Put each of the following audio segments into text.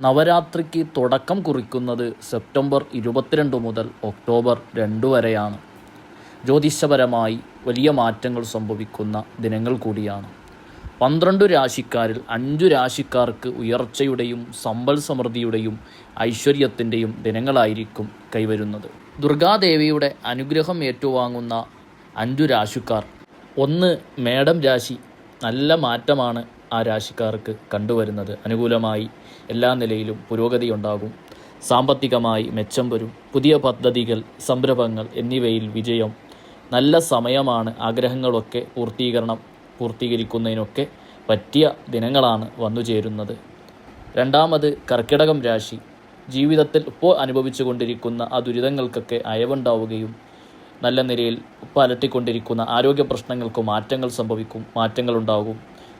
നവരാത്രിക്ക് തുടക്കം കുറിക്കുന്നത് സെപ്റ്റംബർ ഇരുപത്തിരണ്ട് മുതൽ ഒക്ടോബർ രണ്ട് വരെയാണ്. ജ്യോതിഷപരമായി വലിയ മാറ്റങ്ങൾ സംഭവിക്കുന്ന ദിനങ്ങൾ കൂടിയാണ്. പന്ത്രണ്ട് രാശിക്കാരിൽ അഞ്ചു രാശിക്കാർക്ക് ഉയർച്ചയുടെയും സമ്പൽ സമൃദ്ധിയുടെയും ഐശ്വര്യത്തിന്റെയും ദിനങ്ങളായിരിക്കും കൈവരുന്നത്. ദുർഗാദേവിയുടെ അനുഗ്രഹം ഏറ്റുവാങ്ങുന്ന അഞ്ചു രാശിക്കാർ. ഒന്ന് മേടം രാശി. നല്ല മാറ്റമാണ് ആ രാശിക്കാർക്ക് കണ്ടുവരുന്നത് അനുകൂലമായി എല്ലാ നിലയിലും പുരോഗതി ഉണ്ടാകും. സാമ്പത്തികമായി മെച്ചം വരും. പുതിയ പദ്ധതികൾ സംരംഭങ്ങൾ എന്നിവയിൽ വിജയം. നല്ല സമയമാണ് ആഗ്രഹങ്ങളൊക്കെ പൂർത്തീകരണം പൂർത്തീകരിക്കുന്നതിനൊക്കെ പറ്റിയ ദിനങ്ങളാണ് വന്നു ചേരുന്നത്. രണ്ടാമത് കർക്കിടകം രാശി. ജീവിതത്തിൽ ഇപ്പോൾ അനുഭവിച്ചു കൊണ്ടിരിക്കുന്ന ആ ദുരിതങ്ങൾക്കൊക്കെ അയവുണ്ടാവുകയും നല്ല നിലയിൽ ഇപ്പോൾ അലട്ടിക്കൊണ്ടിരിക്കുന്ന ആരോഗ്യ പ്രശ്നങ്ങൾക്ക് മാറ്റങ്ങൾ സംഭവിക്കും മാറ്റങ്ങളുണ്ടാകും.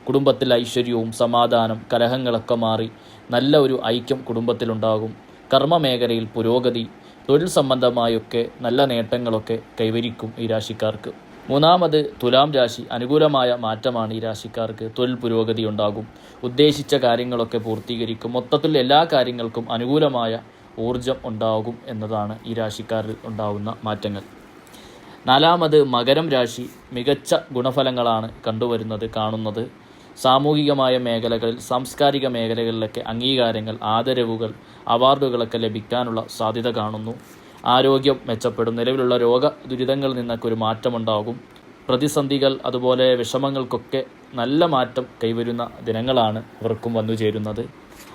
കുടുംബത്തിൽ ഐശ്വര്യവും സമാധാനം കലഹങ്ങളൊക്കെ മാറി നല്ല ഒരു ഐക്യം കുടുംബത്തിലുണ്ടാകും. കർമ്മ മേഖലയിൽ പുരോഗതി തൊഴിൽ സംബന്ധമായൊക്കെ നല്ല നേട്ടങ്ങളൊക്കെ കൈവരിക്കും ഈ രാശിക്കാർക്ക്. മൂന്നാമത് തുലാം രാശി അനുകൂലമായ മാറ്റമാണ് ഈ രാശിക്കാർക്ക് തൊഴിൽ പുരോഗതി ഉണ്ടാകും. ഉദ്ദേശിച്ച കാര്യങ്ങളൊക്കെ പൂർത്തീകരിക്കും. മൊത്തത്തിൽ എല്ലാ കാര്യങ്ങൾക്കും അനുകൂലമായ ഊർജം ഉണ്ടാകും എന്നതാണ് ഈ രാശിക്കാരിൽ ഉണ്ടാകുന്ന മാറ്റങ്ങൾ. നാലാമത് മകരം രാശി മികച്ച ഗുണഫലങ്ങളാണ് കണ്ടുവരുന്നത് കാണുന്നത്. സാമൂഹികമായ മേഖലകളിൽ സാംസ്കാരിക മേഖലകളിലൊക്കെ അംഗീകാരങ്ങൾ ആദരവുകൾ അവാർഡുകളൊക്കെ ലഭിക്കാനുള്ള സാധ്യത കാണുന്നു. ആരോഗ്യം മെച്ചപ്പെടും. നിലവിലുള്ള രോഗ ദുരിതങ്ങളിൽ നിന്നൊക്കെ ഒരു മാറ്റമുണ്ടാകും. പ്രതിസന്ധികൾ അതുപോലെ വിഷമങ്ങൾക്കൊക്കെ നല്ല മാറ്റം കൈവരുന്ന ദിനങ്ങളാണ് ഇവർക്കും വന്നു ചേരുന്നത്.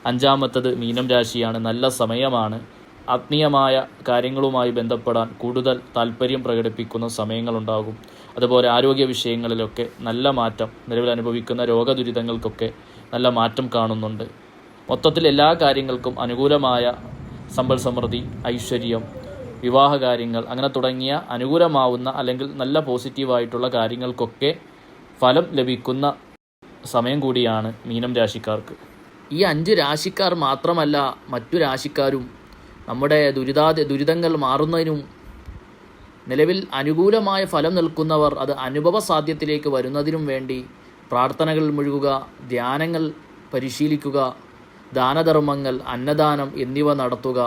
അഞ്ചാമത്തത് മീനം രാശിയാണ്. നല്ല സമയമാണ്. ആത്മീയമായ കാര്യങ്ങളുമായി ബന്ധപ്പെടാൻ കൂടുതൽ താല്പര്യം പ്രകടിപ്പിക്കുന്ന സമയങ്ങളുണ്ടാകും. അതുപോലെ ആരോഗ്യ വിഷയങ്ങളിലൊക്കെ നല്ല മാറ്റം നിലവിൽ അനുഭവിക്കുന്ന രോഗദുരിതങ്ങൾക്കൊക്കെ നല്ല മാറ്റം കാണുന്നുണ്ട്. മൊത്തത്തിൽ എല്ലാ കാര്യങ്ങൾക്കും അനുകൂലമായ സമ്പൽ സമൃദ്ധി ഐശ്വര്യം വിവാഹ കാര്യങ്ങൾ അങ്ങനെ തുടങ്ങിയ അനുകൂലമാവുന്ന അല്ലെങ്കിൽ നല്ല പോസിറ്റീവായിട്ടുള്ള കാര്യങ്ങൾക്കൊക്കെ ഫലം ലഭിക്കുന്ന സമയം കൂടിയാണ് മീനം രാശിക്കാർക്ക്. ഈ അഞ്ച് രാശിക്കാർ മാത്രമല്ല മറ്റു രാശിക്കാരും നമ്മുടെ ദുരിതാ ദുരിതങ്ങൾ മാറുന്നതിനും നിലവിൽ അനുകൂലമായ ഫലം നിൽക്കുന്നവർ അത് അനുഭവ സാധ്യത്തിലേക്ക് വരുന്നതിനും വേണ്ടി പ്രാർത്ഥനകൾ മുഴുകുക ധ്യാനങ്ങൾ പരിശീലിക്കുക ദാനധർമ്മങ്ങൾ അന്നദാനം എന്നിവ നടത്തുക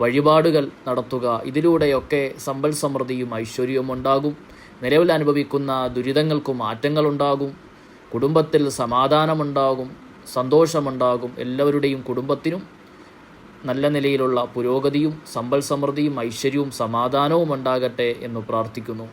വഴിപാടുകൾ നടത്തുക. ഇതിലൂടെയൊക്കെ സമ്പൽ സമൃദ്ധിയും ഐശ്വര്യവും ഉണ്ടാകും. നിലവിൽ അനുഭവിക്കുന്ന ദുരിതങ്ങൾക്ക് മാറ്റങ്ങളുണ്ടാകും കുടുംബത്തിൽ സമാധാനമുണ്ടാകും സന്തോഷമുണ്ടാകും. എല്ലാവരുടെയും കുടുംബത്തിനും നല്ല നിലയിലുള്ള പുരോഗതിയും സമ്പൽ സമൃദ്ധിയും ഐശ്വര്യവും സമാധാനവും ഉണ്ടാകട്ടെ എന്ന് പ്രാർത്ഥിക്കുന്നു.